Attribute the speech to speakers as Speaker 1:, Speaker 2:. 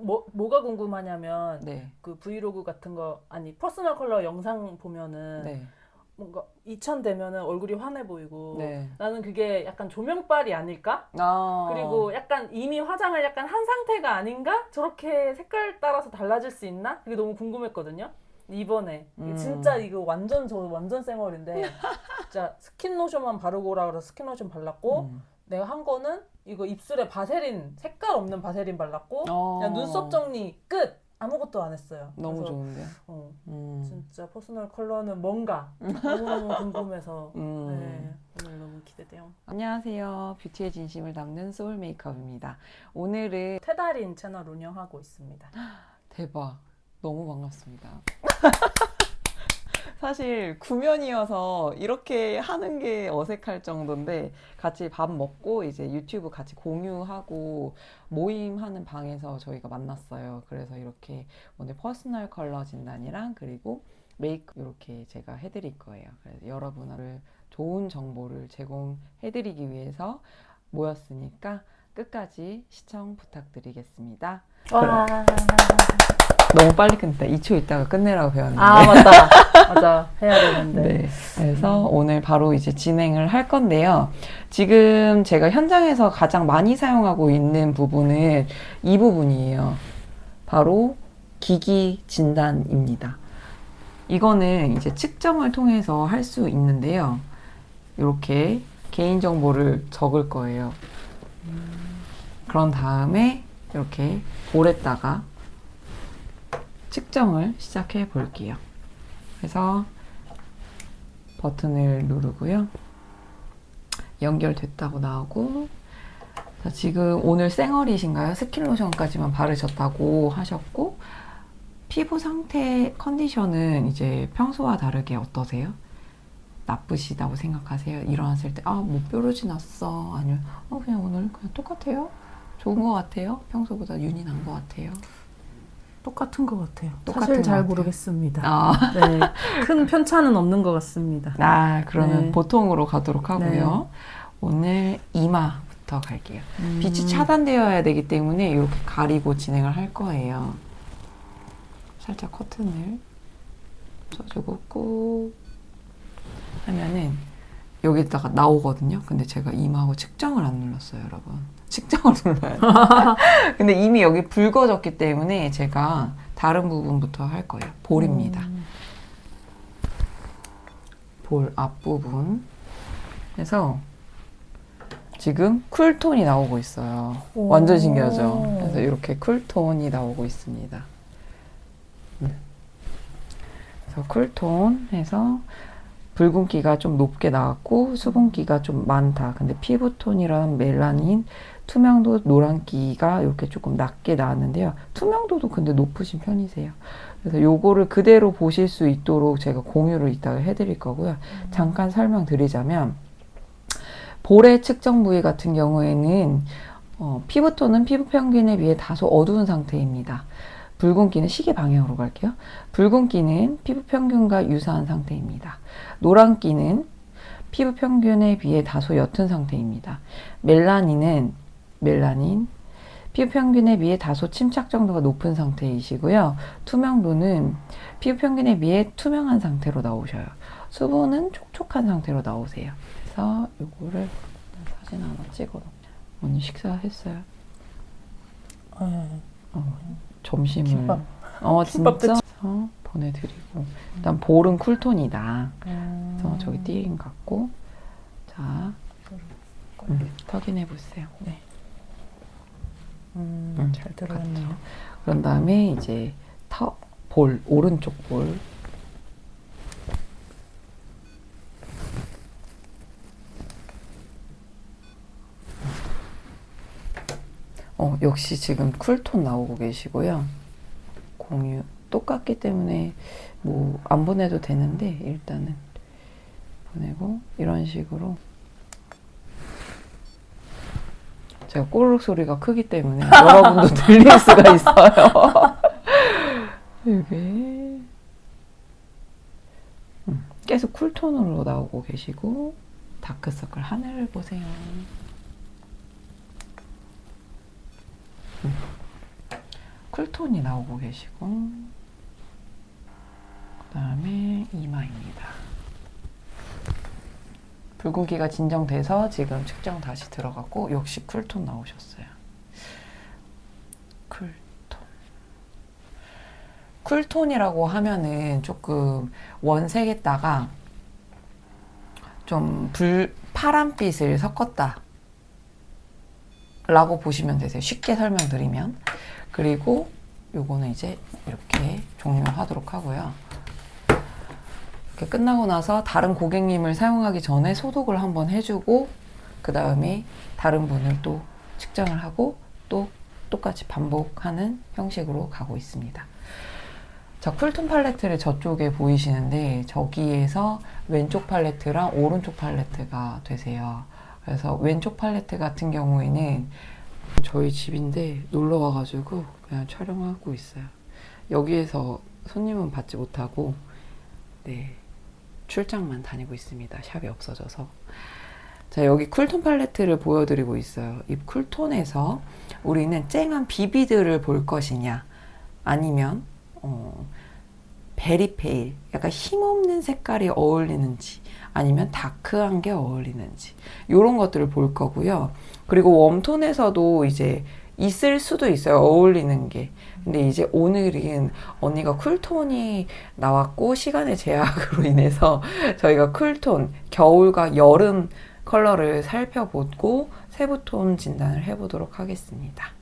Speaker 1: 뭐 뭐가 궁금하냐면
Speaker 2: 네.
Speaker 1: 그 브이로그 같은 거 아니 퍼스널 컬러 영상 보면은
Speaker 2: 네.
Speaker 1: 뭔가 2000 되면은 얼굴이 환해 보이고
Speaker 2: 네.
Speaker 1: 나는 그게 약간 조명빨이 아닐까?
Speaker 2: 아.
Speaker 1: 그리고 약간 이미 화장을 약간 한 상태가 아닌가? 저렇게 색깔 따라서 달라질 수 있나? 그게 너무 궁금했거든요. 이번에
Speaker 2: 음.
Speaker 1: 진짜 이거 완전 저 완전 쌩얼인데 진짜 스킨 로션만 바르고 오라 그래서 스킨 로션 발랐고
Speaker 2: 음.
Speaker 1: 내가 한 거는 이거 입술에 바세린 색깔 없는 바세린 발랐고
Speaker 2: 어.
Speaker 1: 그냥 눈썹 정리 끝 아무것도 안 했어요.
Speaker 2: 너무
Speaker 1: 그래서,
Speaker 2: 좋은데.
Speaker 1: 어,
Speaker 2: 음.
Speaker 1: 진짜 퍼스널 컬러는 뭔가 너무너무 궁금해서
Speaker 2: 음.
Speaker 1: 네, 오늘 너무 기대돼요.
Speaker 2: 안녕하세요. 뷰티의 진심을 담는 소울 메이크업입니다. 오늘은
Speaker 1: 테다린 채널 운영하고 있습니다.
Speaker 2: 대박. 너무 반갑습니다. 사실 구면이어서 이렇게 하는 게 어색할 정도인데 같이 밥 먹고 이제 유튜브 같이 공유하고 모임하는 방에서 저희가 만났어요. 그래서 이렇게 오늘 퍼스널 컬러 진단이랑 그리고 메이크 이렇게 제가 해드릴 거예요. 그래서 여러분을 좋은 정보를 제공해드리기 위해서 모였으니까 끝까지 시청 부탁드리겠습니다.
Speaker 1: 와.
Speaker 2: 너무 빨리 끝냈다. 2초 있다가 끝내라고 배웠는데.
Speaker 1: 아 맞다 맞아 해야 되는데
Speaker 2: 네. 그래서 오늘 바로 이제 진행을 할 건데요. 지금 제가 현장에서 가장 많이 사용하고 있는 부분은 이 부분이에요. 바로 기기 진단입니다. 이거는 이제 측정을 통해서 할 수 있는데요. 이렇게 개인정보를 적을 거예요. 그런 다음에 이렇게 볼에다가 측정을 시작해 볼게요. 그래서 버튼을 누르고요. 연결됐다고 나오고 자, 지금 오늘 쌩얼이신가요? 스킨로션까지만 바르셨다고 하셨고 피부 상태 컨디션은 이제 평소와 다르게 어떠세요? 나쁘시다고 생각하세요? 일어났을 때 아, 뭐 뾰루지 났어. 아니면 어, 그냥 오늘 그냥 똑같아요? 좋은 것 같아요? 평소보다 윤이 난 것 같아요?
Speaker 1: 똑같은 것 같아요.
Speaker 2: 똑같은
Speaker 1: 사실
Speaker 2: 것
Speaker 1: 잘. 모르겠습니다.
Speaker 2: 아,
Speaker 1: 네, 큰 편차는 없는 것 같습니다.
Speaker 2: 아 그러면
Speaker 1: 네.
Speaker 2: 보통으로 가도록 하고요. 오늘 이마부터 갈게요.
Speaker 1: 음.
Speaker 2: 빛이 차단되어야 되기 때문에 이렇게 가리고 진행을 할 거예요. 살짝 커튼을 써주고 꾹 하면은 여기다가 나오거든요. 근데 제가 이마하고 측정을 안 눌렀어요, 여러분. 측정을 눌러야 돼요. 근데 이미 여기 붉어졌기 때문에 제가 다른 부분부터 할 거예요. 볼입니다.
Speaker 1: 음.
Speaker 2: 볼 앞부분. 그래서 지금 쿨톤이 나오고 있어요.
Speaker 1: 오.
Speaker 2: 완전 신기하죠? 그래서 이렇게 쿨톤이 나오고 있습니다. 음. 그래서 쿨톤 해서 붉은기가 좀 높게 나왔고 수분기가 좀 많다. 근데 피부톤이랑 멜라닌, 투명도, 노란기가 이렇게 조금 낮게 나왔는데요. 투명도도 근데 높으신 편이세요. 그래서 요거를 그대로 보실 수 있도록 제가 공유를 이따가 해드릴 거고요. 잠깐 설명드리자면 볼의 측정 부위 같은 경우에는 어, 피부톤은 피부 평균에 비해 다소 어두운 상태입니다. 붉은기는 시계 방향으로 갈게요. 붉은기는 피부 평균과 유사한 상태입니다. 노란기는 피부 평균에 비해 다소 옅은 상태입니다. 멜라닌은 멜라닌 피부 평균에 비해 다소 침착 정도가 높은 상태이시고요. 투명도는 피부 평균에 비해 투명한 상태로 나오셔요. 수분은 촉촉한 상태로 나오세요. 그래서 요거를 사진 하나 찍어 놓 언니 식사했어요?
Speaker 1: 네.
Speaker 2: 어, 점심을
Speaker 1: 김밥.
Speaker 2: 어
Speaker 1: 김밥
Speaker 2: 진짜 어, 보내드리고 일단 볼은 쿨톤이다.
Speaker 1: 음.
Speaker 2: 그래서 저기 띠링 갖고 자 음, 확인해 보세요.
Speaker 1: 네. 음,
Speaker 2: 음,
Speaker 1: 잘 들어갔네요.
Speaker 2: 그런 다음에 이제 터, 볼 오른쪽 볼 어, 역시 지금 쿨톤 나오고 계시고요. 공유 똑같기 때문에 뭐 안 보내도 되는데 일단은 보내고 이런 식으로 제가 꼬르륵 소리가 크기 때문에 여러분도 들릴 수가 있어요. 이게 음, 계속 쿨톤으로 나오고 계시고 다크서클 하늘을 보세요. 음. 쿨톤이 나오고 계시고 그 다음에 이마입니다. 붉은기가 진정돼서 지금 측정 다시 들어갔고 역시 쿨톤 나오셨어요. 쿨톤. 쿨톤이라고 하면은 조금 원색에다가 좀 불, 파란빛을 섞었다. 라고 보시면 되세요. 쉽게 설명드리면. 그리고 요거는 이제 이렇게 종료하도록 하고요. 이렇게 끝나고 나서 다른 고객님을 사용하기 전에 소독을 한번 해주고 그 다음에 다른 분을 또 측정을 하고 또 똑같이 반복하는 형식으로 가고 있습니다. 자, 쿨톤 팔레트를 저쪽에 보이시는데 저기에서 왼쪽 팔레트랑 오른쪽 팔레트가 되세요. 그래서 왼쪽 팔레트 같은 경우에는 저희 집인데 놀러 와가지고 그냥 촬영하고 있어요. 여기에서 손님은 받지 못하고 네 출장만 다니고 있습니다. 샵이 없어져서. 자 여기 쿨톤 팔레트를 보여드리고 있어요. 이 쿨톤에서 우리는 쨍한 비비드를 볼 것이냐 아니면 어, 베리페일 약간 힘없는 색깔이 어울리는지 아니면 다크한 게 어울리는지 이런 것들을 볼 거고요. 그리고 웜톤에서도 이제 있을 수도 있어요. 어울리는 게. 근데 이제 오늘은 언니가 쿨톤이 나왔고 시간의 제약으로 인해서 저희가 쿨톤 겨울과 여름 컬러를 살펴보고 세부톤 진단을 해보도록 하겠습니다.